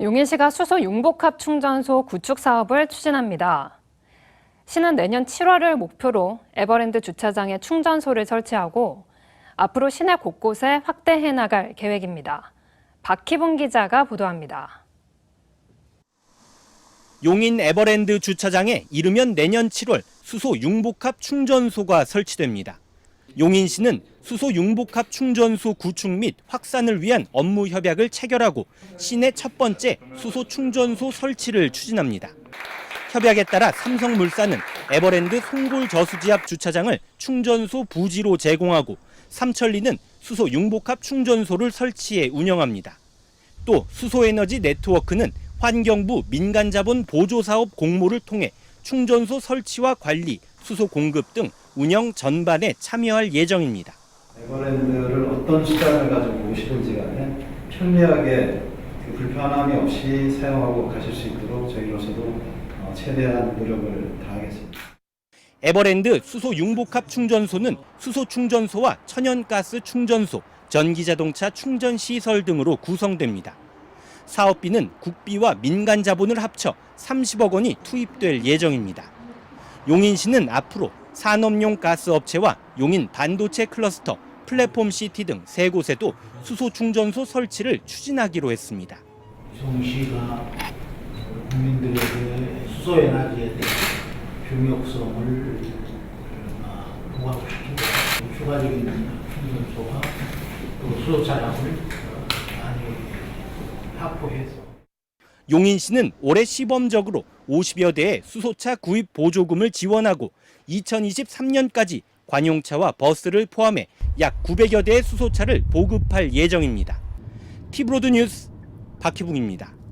용인시가 수소 융복합 충전소 구축 사업을 추진합니다. 시는 내년 7월을 목표로 에버랜드 주차장에 충전소를 설치하고 앞으로 시내 곳곳에 확대해 나갈 계획입니다. 박희봉 기자가 보도합니다. 용인 에버랜드 주차장에 이르면 내년 7월 수소 융복합 충전소가 설치됩니다. 용인시는 수소 융복합 충전소 구축 및 확산을 위한 업무 협약을 체결하고 시내 첫 번째 수소 충전소 설치를 추진합니다. 협약에 따라 삼성물산은 에버랜드 송골 저수지 앞 주차장을 충전소 부지로 제공하고 삼천리는 수소 융복합 충전소를 설치해 운영합니다. 또 수소에너지 네트워크는 환경부 민간자본 보조사업 공모를 통해 충전소 설치와 관리, 수소 공급 등 운영 전반에 참여할 예정입니다. 에버랜드를 어떤 시장을 가지고 오시든지 간에 편리하게 그 불편함이 없이 사용하고 가실 수 있도록 저희로서도 어, 최대한 노력을 다하겠습니다. 에버랜드 수소 융복합 충전소는 수소 충전소와 천연가스 충전소, 전기자동차 충전 시설 등으로 구성됩니다. 사업비는 국비와 민간 자본을 합쳐 30억 원이 투입될 예정입니다. 용인시는 앞으로 산업용 가스 업체와 용인 반도체 클러스터, 플랫폼 시티 등 세 곳에도 수소 충전소 설치를 추진하기로 했습니다. 성시가 국민들에게 수소 에너지에 대한 중요성을 어, 부각시키고 추가적인 충전소와 또 수소 차량을 어, 많이 확보해서 용인 시는 올해 시범적으로 50여 대의 수소차 구입 보조금을 지원하고 2023년까지 관용차와 버스를 포함해 약 900여 대의 수소차를 보급할 예정입니다. 티브로드 뉴스 박희붕입니다.